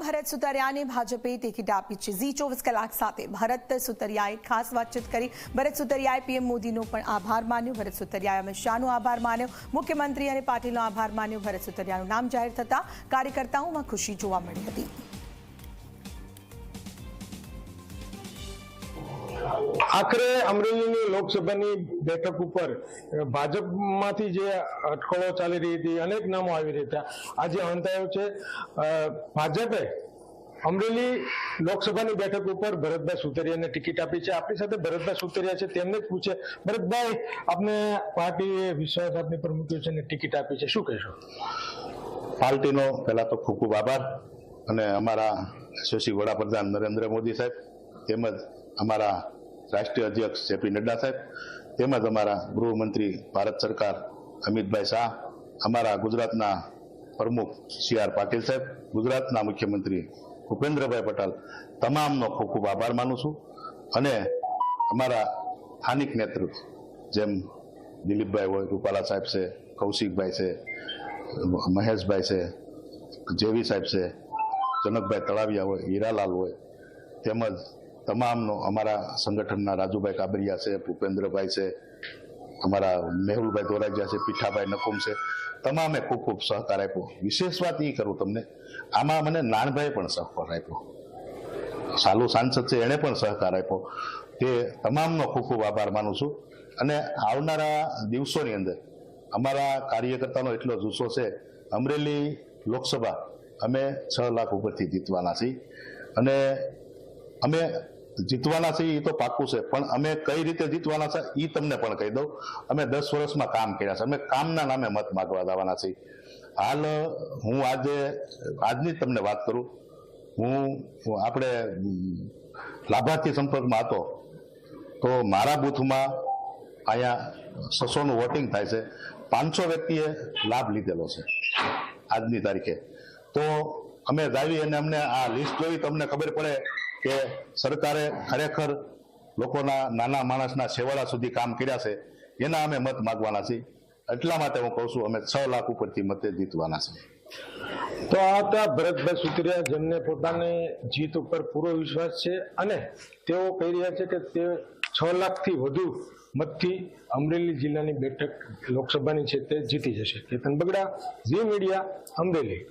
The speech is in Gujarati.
ભરત સુતરિયાને ભાજપે ટિકિટ આપી છે. ઝી ચોવીસ કલાક સાથે ભરત સુતરિયાએ ખાસ વાતચીત કરી. ભરત સુતરિયાએ પીએમ મોદીનો પણ આભાર માન્યો. ભરત સુતરિયાએ અમિત શાહનો આભાર માન્યો. મુખ્યમંત્રી અને પાટીલનો આભાર માન્યો. ભરત સુતરિયાનું નામ જાહેર થતાં કાર્યકર્તાઓમાં ખુશી જોવા મળી હતી. આખરે અમરેલીની લોકસભાની બેઠક ઉપર ભાજપમાંથી જે અટકળો ચાલી રહી હતી, અનેક નામો આવી રહ્યા હતા. આજે અંતાયો છે. ભાજપે અમરેલી લોકસભાની બેઠક ઉપર ભરતભાઈ સુતરિયાને ટિકિટ આપી છે. આપણી સાથે ભરતભાઈ સુતરિયા છે. તેમને જ પૂછે, ભરતભાઈ, આપને પાર્ટીએ વિશ્વાસ આપની પર મૂક્યો છે અને ટિકિટ આપી છે? શું કહેશો? પાર્ટીનો પહેલા તો ખૂબ ખૂબ આભાર અને અમારા યશસ્વી વડાપ્રધાન નરેન્દ્ર મોદી સાહેબ તેમજ અમારા રાષ્ટ્રીય અધ્યક્ષ જેપી નડ્ડા સાહેબ, તેમજ અમારા ગૃહમંત્રી ભારત સરકાર અમિતભાઈ શાહ, અમારા ગુજરાતના પ્રમુખ સી આર પાટીલ સાહેબ, ગુજરાતના મુખ્યમંત્રી ભૂપેન્દ્રભાઈ પટેલ, તમામનો ખૂબ ખૂબ આભાર માનું છું. અને અમારા સ્થાનિક નેતૃત્વ જેમ દિલીપભાઈ હોય, રૂપાલા સાહેબ છે, કૌશિકભાઈ છે, મહેશભાઈ છે, જેવી સાહેબ છે, જનકભાઈ તળાવિયા હોય, હીરાલાલ હોય, તેમજ તમામનો અમારા સંગઠનના રાજુભાઈ કાબરિયા છે, ભૂપેન્દ્રભાઈ છે, અમારા મેહુલભાઈ દોરાજીયા છે, પીઠાભાઈ નકુમ છે. તમામે ખૂબ ખૂબ સહકાર આપ્યો. વિશેષ વાત એ કરું તમને, આમાં મને નાનભાઈ પણ સહકાર આપ્યો. સાલુ સાંસદ છે, એણે પણ સહકાર આપ્યો. તે તમામનો ખૂબ ખૂબ આભાર માનું છું. અને આવનારા દિવસોની અંદર અમારા કાર્યકર્તાનો એટલો જુસ્સો છે, અમરેલી લોકસભા અમે છ લાખ ઉપરથી જીતવાના છીએ. અને અમે જીતવાના છીએ એ તો પાક્કું છે. પણ અમે કઈ રીતે જીતવાના છે એ તમને પણ કહી દઉં. અમે દસ વર્ષમાં કામ કર્યા છે. અમે કામના નામે મત માગવા જવાના છીએ. હાલ હું આજે, આજની તમને વાત કરું. હું આપણે લાભાર્થી સંપર્કમાં હતો. તો મારા બૂથમાં અહીંયા છસોનું વોટિંગ થાય છે. પાંચસો વ્યક્તિએ લાભ લીધેલો છે આજની તારીખે. તો અમે જાવી અને અમને આ લિસ્ટ જોઈ તમને ખબર પડે કે સરકારે ખરેખર લોકોના નાના માણસના છેવાડા સુધી કામ કર્યા છે, એના અમે મત માગવાના છીએ. એટલા માટે હું કહું છું, અમે છ લાખ ઉપરથી મતે જીતવાના છીએ. તો આ હતા ભરતભાઈ સુતરિયા, જેમને પોતાને જીત ઉપર પૂરો વિશ્વાસ છે અને તેઓ કહી રહ્યા છે કે તે છ લાખથી વધુ મતથી અમરેલી જિલ્લાની બેઠક લોકસભાની છે, તે જીતી જશે. કેતન બગડા, ઝી મીડિયા, અમરેલી.